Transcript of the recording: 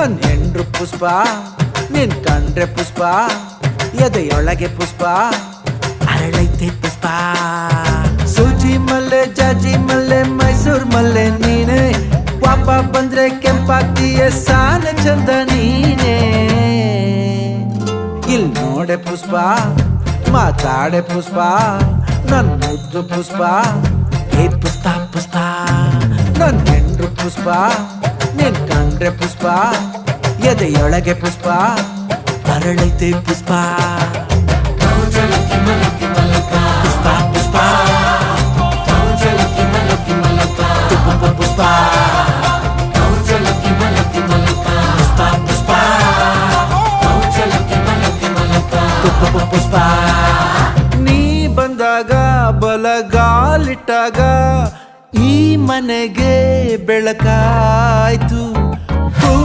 ನನ್ ಹೆಂಡ್ರು ಪುಷ್ಪ, ನಿನ್ ಕಂಡ್ರೆ ಪುಷ್ಪ, ಎದೆಯೊಳಗೆ ಪುಷ್ಪ, ಅರಳೈತೆ ಪುಷ್ಪ. ಸೂಜಿ ಮಲ್ಲೆ, ಜಾಜಿ ಮಲ್ಲೆ, ಮೈಸೂರ್ ಮಲ್ಲೆ ನೀನೆ, ಪಾಪ ಬಂದ್ರೆ ಕೆಂಪಾಗ್ತೀಯ ಸಾಲ ಚಂದ ನೀನೆ. ಇಲ್ ನೋಡೆ ಪುಷ್ಪ, ಮಾತಾಡೆ ಪುಷ್ಪ, ನನ್ ಮುದ್ದು ಪುಷ್ಪ. ಹೇ ಪುಷ್ಪ ಪುಷ್ಪ, ನನ್ ಹೆಂಡ್ರು ಪುಷ್ಪ. ನಿನ್ ಕಂಡ್ರೆ ಪುಷ್ಪ ಎದೆಯೊಳಗೆ ಪುಷ್ಪ ಅರಳೈತೆ ಪುಷ್ಪ ಪುಷ್ಪ ಪುಷ್ಪ ತುಪ್ಪ ಪುಷ್ಪ ಪುಷ್ಪ ಪುಷ್ಪ ತುಪ್ಪ ಪುಷ್ಪ ನೀ ಬಂದಾಗ ಬಲಗಾಲಿಟ್ಟಾಗ ಈ ಮನೆಗೆ ಬೆಳಕಾಯ್ತು.